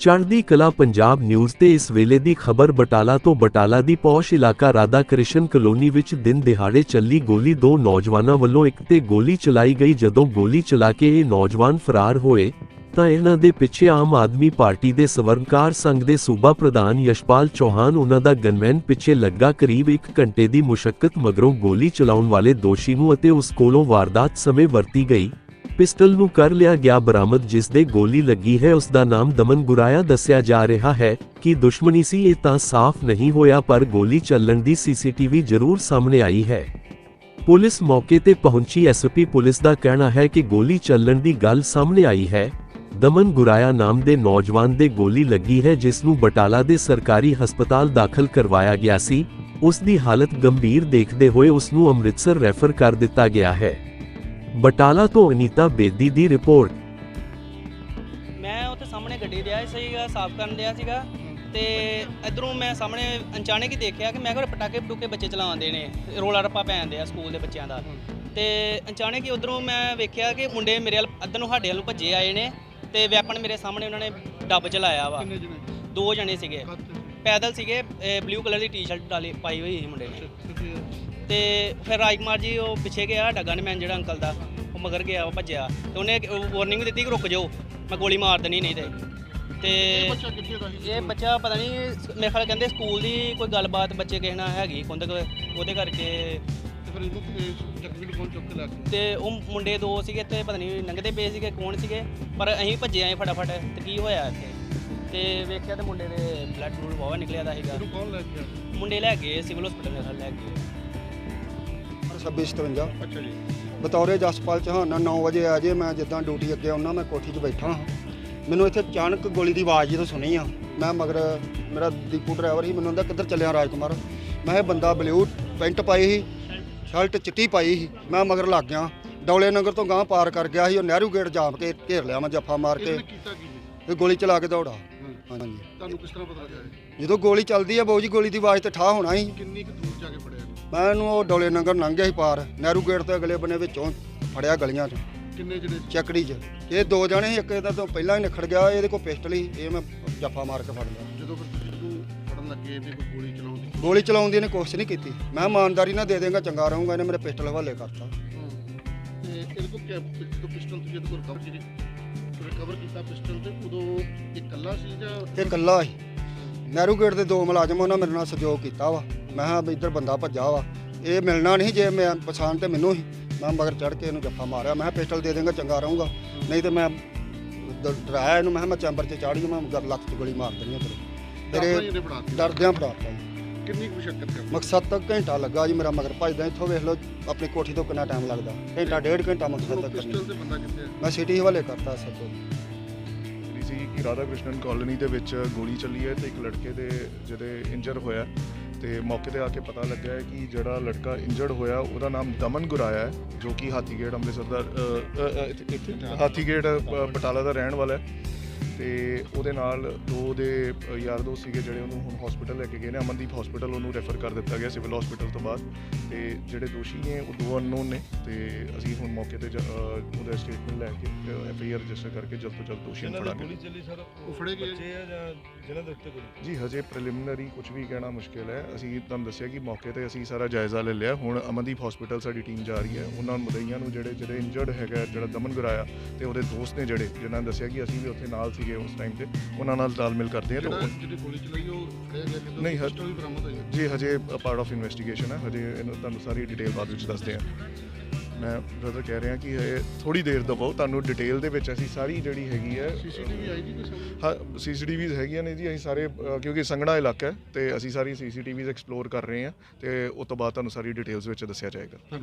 ਚੜ੍ਹਦੀ ਕਲਾ ਪੰਜਾਬ ਨਿਊਜ਼ ਤੇ ਇਸ ਵੇਲੇ ਦੀ ਖਬਰ ਬਟਾਲਾ ਤੋਂ ਬਟਾਲਾ ਦੀ ਪੌਸ਼ ਇਲਾਕਾ ਰਾਧਾ ਕ੍ਰਿਸ਼ਨ ਕਲੋਨੀ ਵਿੱਚ ਦਿਨ ਦਿਹਾੜੇ ਚੱਲੀ ਗੋਲੀ ਦੋ ਨੌਜਵਾਨਾਂ ਵੱਲੋਂ ਇੱਕ ਤੇ ਗੋਲੀ ਚਲਾਈ ਗਈ। ਜਦੋਂ ਗੋਲੀ ਚਲਾ ਕੇ ਇਹ ਨੌਜਵਾਨ ਫਰਾਰ ਹੋਏ, ਤਾਂ ਇਹਨਾਂ ਦੇ ਪਿੱਛੇ ਆਮ ਆਦਮੀ ਪਾਰਟੀ ਦੇ ਸਵਰਨਕਾਰ ਸੰਘ ਦੇ ਸੂਬਾ ਪ੍ਰਧਾਨ ਯਸ਼ਪਾਲ ਚੌਹਾਨ, ਉਹਨਾਂ ਦਾ ਗਨਮੈਨ ਪਿੱਛੇ ਲੱਗਾ ਕਰੀਬ 1 ਘੰਟੇ ਦੀ ਮੁਸ਼ਕਲ ਮਗਰੋਂ ਗੋਲੀ ਚਲਾਉਣ ਵਾਲੇ ਦੋਸ਼ੀ ਨੂੰ ਅਤੇ ਉਸ ਕੋਲੋਂ ਵਾਰਦਾਤ ਸਮੇਂ ਵਰਤੀ ਗਈ। ਪਿਸਟਲ ਨੂੰ ਕਰ ਲਿਆ ਗਿਆ ਬਰਾਮਦ ਜਿਸ ਦੇ ਗੋਲੀ ਲੱਗੀ ਹੈ, ਉਸ ਦਾ ਨਾਮ ਦਮਨ ਗੁਰਾਇਆ ਦੱਸਿਆ ਜਾ ਰਿਹਾ ਹੈ ਕਿ ਦੁਸ਼ਮਣੀ ਸੀ, ਇਹ ਤਾਂ ਸਾਫ਼ ਨਹੀਂ ਹੋਇਆ, ਪਰ ਗੋਲੀ ਚੱਲਣ ਦੀ ਸੀਸੀਟੀਵੀ ਜ਼ਰੂਰ ਸਾਹਮਣੇ ਆਈ ਹੈ। ਪੁਲਿਸ ਮੌਕੇ ਤੇ ਪਹੁੰਚੀ ਐਸਪੀ ਪੁਲਿਸ ਦਾ ਕਹਿਣਾ ਹੈ ਕਿ ਗੋਲੀ ਚੱਲਣ ਦੀ ਗੱਲ ਸਾਹਮਣੇ ਆਈ ਹੈ। ਦਮਨ ਗੁਰਾਇਆ ਨਾਮ ਦੇ ਨੌਜਵਾਨ ਦੇ ਗੋਲੀ ਲੱਗੀ ਹੈ, ਜਿਸ ਨੂੰ ਬਟਾਲਾ ਦੇ ਸਰਕਾਰੀ ਹਸਪਤਾਲ ਦਾਖਲ ਕਰਵਾਇਆ ਗਿਆ ਸੀ। ਉਸ ਦੀ ਹਾਲਤ ਗੰਭੀਰ ਦੇਖਦੇ ਹੋਏ ਉਸ ਨੂੰ ਅੰਮ੍ਰਿਤਸਰ ਰੈਫਰ ਕਰ ਦਿੱਤਾ ਗਿਆ ਹੈ। ਬਟਾਲਾ ਤੋਂ ਅਨੀਤਾ ਬੇਦੀ ਦੀ ਰਿਪੋਰਟ। ਮੈਂ ਉੱਥੇ ਸਾਹਮਣੇ ਗੱਡੀ ਲਿਆ ਸੀਗਾ ਸਾਫ਼ ਕਰਨ ਲਿਆ ਸੀਗਾ। ਤੇ ਇਧਰੋਂ ਮੈਂ ਸਾਹਮਣੇ ਅਚਾਨਕ ਹੀ ਦੇਖਿਆ ਕਿ ਮੈਂ ਕਿਹਾ ਪਟਾਕੇ ਪਟੂਕੇ ਬੱਚੇ ਚਲਾਉਂਦੇ ਨੇ ਰੋਲਾ ਰੱਪਾ ਪੈਂਦੇ ਆ ਸਕੂਲ ਦੇ ਬੱਚਿਆਂ ਦਾ। ਤੇ ਅਚਾਨਕ ਹੀ ਉਧਰੋਂ ਮੈਂ ਵੇਖਿਆ ਕਿ ਮੁੰਡੇ ਮੇਰੇ ਵੱਲ ਅੱਧਰ ਨੂੰ ਸਾਡੇ ਵੱਲ ਭੱਜੇ ਆਏ ਨੇ ਤੇ ਵੈਪਨ ਮੇਰੇ ਸਾਹਮਣੇ ਉਹਨਾਂ ਨੇ ਡੱਬ ਚਲਾਇਆ ਵਾ। ਦੋ ਜਣੇ ਸੀਗੇ। ਪੈਦਲ ਸੀਗੇ ਬਲੂ ਕਲਰ ਦੀ ਟੀ-ਸ਼ਰਟ ਡਾਲੀ ਪਾਈ ਹੋਈ ਸੀ ਮੁੰਡੇ ਨੇ। ਤੇ ਫਿਰ ਰਾਜਕੁਮਾਰ ਜੀ ਉਹ ਪਿੱਛੇ ਗਿਆ ਡੱਗਾ ਨੇ ਮੈਨ ਜਿਹੜਾ ਅੰਕਲ ਦਾ ਉਹ ਮਗਰ ਗਿਆ ਉਹ ਭੱਜਿਆ। ਤੇ ਉਹਨੇ ਵਾਰਨਿੰਗ ਦਿੱਤੀ ਕਿ ਰੁਕ ਜਾਓ ਮੈਂ ਗੋਲੀ ਮਾਰ ਦੇਣੀ ਨਹੀਂ ਤੇ। ਤੇ ਇਹ ਬੱਚਾ ਪਤਾ ਨਹੀਂ ਮੇਰੇ ਖਿਆਲ ਕਹਿੰਦੇ ਸਕੂਲ ਦੀ ਕੋਈ ਗੱਲਬਾਤ ਬੱਚੇ ਕਿਸੇ ਨਾਲ ਹੈਗੀ ਕੁੰਦ ਉਹਦੇ ਕਰਕੇ। ਤੇ ਤੇ ਉਹ ਮੁੰਡੇ ਦੋ ਸੀਗੇ ਇੱਥੇ ਪਤਾ ਨਹੀਂ ਲੰਘਦੇ ਪਏ ਸੀਗੇ ਕੌਣ ਸੀਗੇ ਪਰ ਅਸੀਂ ਭੱਜੇ ਆਏ ਫਟਾਫਟ ਤੇ ਕੀ ਹੋਇਆ ਇੱਥੇ? ਤੇ ਵੇਖਿਆ ਤੇ ਮੁੰਡੇ ਦੇ ਬਲੱਡ ਬਲੂਡ ਬਹੁਤ ਨਿਕਲਿਆ ਦਾ ਸੀਗਾ। ਇਹਨੂੰ ਕੌਣ ਲੈ ਗਿਆ? ਮੁੰਡੇ ਲੈ ਗਏ ਸਿਵਲ ਹਸਪੀਟਲ ਖਿਆਲ ਲੈ ਗਏ। 2657 ਅੱਛਾ ਜੀ। ਬਤੌਰੇ ਜਸਪਾਲ ਚੌਹਾਨ 9 ਵਜੇ ਆ ਜੇ ਮੈਂ ਜਿੱਦਾਂ ਡਿਊਟੀ ਅੱਗੇ ਆਉਣਾ ਮੈਂ ਕੋਠੀ 'ਚ ਬੈਠਾ ਹਾਂ। ਮੈਨੂੰ ਇੱਥੇ ਅਚਾਨਕ ਗੋਲੀ ਦੀ ਆਵਾਜ਼ ਜਦੋਂ ਸੁਣੀ ਆ ਮੈਂ ਮਗਰ ਮੇਰਾ ਦੀਪੂ ਡਰਾਈਵਰ ਸੀ ਮੈਨੂੰ ਕਹਿੰਦਾ ਕਿੱਧਰ ਚੱਲਿਆ ਰਾਜਕੁਮਾਰ? ਮੈਂ ਇਹ ਬੰਦਾ ਬਲੂ ਪੈਂਟ ਪਾਈ ਸੀ ਸ਼ਰਟ ਚਿੱਟੀ ਪਾਈ ਸੀ। ਮੈਂ ਮਗਰ ਲੱਗ ਗਿਆ। ਡੌਲੇ ਨਗਰ ਤੋਂ ਗਾਂ ਪਾਰ ਕਰ ਗਿਆ ਸੀ ਉਹ ਨਹਿਰੂ ਗੇਟ ਜਾਮ ਕੇ ਘੇਰ ਲਿਆ ਮੈਂ ਜੱਫਾ ਮਾਰ ਕੇ। ਇਹਨੇ ਕੀਤਾ ਕੀ ਜੀ? ਤੇ ਗੋਲੀ ਚਲਾ ਕੇ ਦੌੜਾ। ਹਾਂ। ਹਾਂਜੀ। ਤੁਹਾਨੂੰ ਕਿਸ ਤਰ੍ਹਾਂ ਪਤਾ ਲੱਗਾ ਇਹ? ਜਦੋਂ ਗੋਲੀ ਚੱਲਦੀ ਆ ਬਾਊ ਜੀ ਗੋਲੀ ਦੀ ਆਵਾਜ਼ ਤੇ ਠਾ ਹੋਣਾ ਸੀ। ਕਿੰਨੀ ਕੁ ਦੂਰ ਜਾ ਕੇ ਫੜਿਆ ਇਹਨੂੰ? ਮੈਂ ਇਹਨੂੰ ਉਹ ਡੌਲੇ ਨਗਰ ਲੰਘ ਗਿਆ ਸੀ ਪਾਰ। ਨਹਿਰੂ ਗੇਟ ਤੋਂ ਅਗਲੇ ਬੰਨੇ ਵਿੱਚੋਂ ਫੜਿਆ ਗਲੀਆਂ 'ਚ। ਕਿੰਨੇ ਜਿਹੜੇ ਚੱਕੜੀ 'ਚ। ਇਹ ਦੋ ਜਣੇ ਸੀ ਇੱਕ ਇਹਦਾ ਤੋਂ ਪਹਿਲਾਂ ਹੀ ਨਿਖੜ ਗਿਆ ਇਹਦੇ ਕੋਲ ਪਿਸਟਲ ਸੀ ਇਹ ਮੈਂ ਜੱਫਾ ਮਾਰ ਕੇ ਫੜ ਲਿਆ। ਜਦੋਂ ਫਿਰ ਤੁਸੀਂ ਇਹਨੂੰ ਫੜਨ ਲੱਗੇ ਇਹਨੇ ਕੋਈ ਗੋਲੀ ਚਲਾਉਣ ਦੀ? ਗੋਲੀ ਚਲਾਉਣ ਦੀ ਇਹਨੇ ਕੋਸ਼ਿਸ਼ ਨਹੀਂ ਕੀਤੀ। ਮੈਂ ਇਮਾਨਦਾਰੀ ਨਾਲ ਦੇ ਦੇਂਗਾ ਚੰਗਾ ਰਹੂੰਗਾ ਇਹਨੇ ਮੇਰੇ ਪਿਸਟਲ ਹਵਾਲੇ ਕਰਤਾ। ਤੇ ਇਹਦੇ ਕੋਲ ਜਦੋਂ ਪਿਸਟਲ ਤੁਸੀਂ ਇਹਦੇ ਕੋਲ ਰਿਕਵਰ ਕੀਤੀ? ਰਿਕਵਰ ਕੀਤਾ ਪਿਸਟਲ ਤੇ ਉਦੋਂ ਇਹ ਇਕੱਲਾ ਸੀ ਜਾਂ ਇਹ ਇਕੱਲਾ ਸੀ। ਨਹਿਰੂ ਗੇਟ ਦੇ ਦੋ ਮੁਲਾਜ਼ਮ ਉਹਨਾਂ ਮੇਰੇ ਨਾਲ ਸਹਿਯੋਗ ਕੀਤਾ ਵਾ। ਮੈਂ ਕਿਹਾ ਵੀ ਇੱਧਰ ਬੰਦਾ ਭੱਜਾ ਵਾ। ਇਹ ਮਿਲਣਾ ਨਹੀਂ ਜੇ ਮੈਂ ਪਛਾਣ ਤੇ ਮੈਨੂੰ ਹੀ ਮੈਂ ਮਗਰ ਚੜ ਕੇ ਇਹਨੂੰ ਜੱਫਾ ਮਾਰਿਆ। ਮੈਂ ਕਿਹਾ ਪਿਸਟਲ ਦੇ ਦੇਂਗਾ ਚੰਗਾ ਰਹੂੰਗਾ। ਨਹੀਂ ਤੇ ਮੈਂ ਡ- ਡਰਾਇਆ ਇਹਨੂੰ। ਮੈਂ ਕਿਹਾ ਮੈਂ ਚੈਂਬਰ 'ਚ ਚਾੜੀ ਮੈਂ ਲੱਤ 'ਚ ਗੋਲੀ ਮਾਰ ਦੇਣੀ ਆ ਤੇਰੇ। ਤੇਰੇ ਡਰਦਿਆਂ ਫੜਾਤਾ ਜੀ ਕਿੰਨੀ ਕੁ ਮੁਸ਼ਕਲ ਕਰ ਮਕਸਦ ਤੱਕ ਘੰਟਾ ਲੱਗਾ ਜੀ ਮੇਰਾ ਮਗਰ ਭੱਜਦਾ ਇੱਥੋਂ ਵੇਖ ਲਓ ਆਪਣੀ ਕੋਠੀ ਤੋਂ ਕਿੰਨਾ ਟਾਈਮ ਲੱਗਦਾ। ਘੰਟਾ ਡੇਢ ਘੰਟਾ ਮਕਸਦ ਤੱਕ ਪਿਸਟਲ ਕਰਨੀ। ਤੇ ਬੰਦਾ ਕਿੱਥੇ ਹੈ ਮੈਂ ਸਿਟੀ ਹਵਾਲੇ ਕਰਤਾ ਸਭ ਤੋਂ। ਜਿਹੜੀ ਸੀ ਕਿ ਰਾਧਾ ਕ੍ਰਿਸ਼ਨਨ ਕਾਲੋਨੀ ਦੇ ਵਿੱਚ ਗੋਲੀ ਚੱਲੀ ਹੈ ਤੇ ਇੱਕ ਲੜਕੇ ਦੇ ਜਿਹਦੇ ਇੰਜਰ ਹੋਇਆ ਤੇ ਮੌਕੇ ਤੇ ਆ ਕੇ ਪਤਾ ਲੱਗਾ ਹੈ ਕਿ ਜਿਹੜਾ ਲੜਕਾ ਇੰਜਰਡ ਹੋਇਆ ਉਹਦਾ ਨਾਮ ਦਮਨ ਗੁਰਾਇਆ ਹੈ ਜੋ ਕਿ ਹਾਥੀਗੇਟ ਅੰਮ੍ਰਿਤਸਰ ਦਾ ਇੱਥੇ ਹਾਥੀਗੇਟ ਅ, ਬਟਾਲਾ ਦਾ ਰਹਿਣ ਵਾਲਾ ਹੈ। ਤੇ ਉਹਦੇ ਨਾਲ ਦੋ ਦੇ ਯਾਰ ਦੋਸਤ ਸੀਗੇ ਜਿਹੜੇ ਉਹਨੂੰ ਹੁਣ ਹਸਪੀਟਲ ਲੈ ਕੇ ਗਏ ਨੇ ਅਮਨਦੀਪ ਹਸਪੀਟਲ ਉਹਨੂੰ ਰੈਫਰ ਕਰ ਦਿੱਤਾ ਗਿਆ ਸਿਵਲ ਹਸਪੀਟਲ ਤੋਂ ਬਾਅਦ। ਤੇ ਜਿਹੜੇ ਦੋਸ਼ੀ ਨੇ ਉਹ ਦੋ ਅਨਨੋਨ ਨੇ ਤੇ ਅਸੀਂ ਹੁਣ ਮੌਕੇ ਤੇ ਉਹਦਾ ਸਟੇਟਮੈਂਟ ਲੈ ਕੇ ਐਫ ਆਈ ਆਰ ਰਜਿਸਟਰ ਕਰਕੇ ਜਲਦ ਤੋਂ ਜਲਦ ਦੋਸ਼ੀ ਨੂੰ ਦੀ ਚੱਲੀ ਸਰ ਉਹ ਫੜੇ ਗਏ? ਬੱਚੇ ਆ ਜਾਂ ਜਿਨ੍ਹਾਂ ਦੇ ਉੱਤੇ ਗੋਲੀ? ਜੀ ਹਜੇ ਪ੍ਰੀਲਿਮਿਨਰੀ ਕੁਝ ਵੀ ਕਹਿਣਾ ਮੁਸ਼ਕਿਲ ਹੈ। ਅਸੀਂ ਤੁਹਾਨੂੰ ਦੱਸਿਆ ਕਿ ਮੌਕੇ ਤੇ ਅਸੀਂ ਸਾਰਾ ਜਾਇਜ਼ਾ ਲੈ ਲਿਆ। ਹੁਣ ਅਮਨਦੀਪ ਹਸਪੀਟਲ ਸਾਡੀ ਟੀਮ ਜਾ ਰਹੀ ਹੈ। ਉਹਨਾਂ ਮੁਦਈਆਂ ਨੂੰ ਜਿਹੜੇ ਜਿਹੜੇ ਇੰਜਰਡ ਹੈਗਾ ਜਿਹੜਾ ਦਮਨ ਗੁਰਾਇਆ ਤੇ ਉਹਦੇ ਦੋਸਤ ਨੇ ਜਿਹੜੇ ਜਿਨ੍ਹਾਂ ਨੇ ਦੱਸਿਆ ਕਿ ਅਸੀਂ ਵੀ ਉੱਥੇ ਨਾਲ ਸੀਗੇ ਉਸ ਟਾਈਮ ਤੇ ਉਹਨਾਂ ਨਾਲ ਤਾਲਮੇਲ ਕਰਦੇ ਹਾਂ ਤੇ ਜਿਹੜਾ ਉਹ- ਗੋਲੀ ਚਲਾਈ ਉਹ ਫੜਿਆ ਗਿਆ ਕਿਦੋਂ ਨਹੀਂ, ਹਰ- ਪਿਸਟਲ ਵੀ ਬਰਾਮਦ ਹੋਈ ਹੈ। ਜੀ ਹਜੇ ਪਾਰਟ ਆਫ ਇਨਵੈਸਟੀਗੇਸ਼ਨ ਹੈ। ਹਜੇ ਇਹਨੂੰ ਤੁਹਾਨੂੰ ਸਾਰੀ ਡਿਟੇਲ ਬਾਅਦ ਵਿੱਚ ਦੱਸਦੇ ਹਾਂ ਮੈਂ ਬ੍ਰਦਰ ਕਹਿ ਰਿਹਾ ਕਿ ਇਹ ਥੋੜੀ ਦੇਰ ਦਵੋ। ਤੁਹਾਨੂੰ ਡਿਟੇਲ ਦੇ ਵਿੱਚ ਅਸੀਂ ਸਾਰੀ ਜਿਹੜੀ ਹੈਗੀ ਹੈ ਸੀਸੀਟੀਵੀ ਆਈ ਜੀ ਕੋਈ ਸਾਹਮਣੇ ਹਾਂ ਸੀਸੀਟੀਵੀਜ਼ ਹੈਗੀਆਂ ਨੇ ਜੀ। ਅਸੀਂ ਸਾਰੇ ਅ, ਕਿਉਂਕਿ ਸੰਘਣਾ ਇਲਾਕਾ ਹੈ ਤੇ ਅਸੀਂ ਸਾਰੀ ਸੀਸੀਟੀਵੀਜ਼ ਐਕਸਪਲੋਰ ਕਰ ਰਹੇ ਹਾਂ ਤੇ ਉਸ ਤੋਂ ਬਾਅਦ ਤੁਹਾਨੂੰ ਸਾਰੀ ਡਿਟੇਲਸ ਵਿੱਚ ਦੱਸਿਆ ਜਾਏਗਾ। ਚੱਲ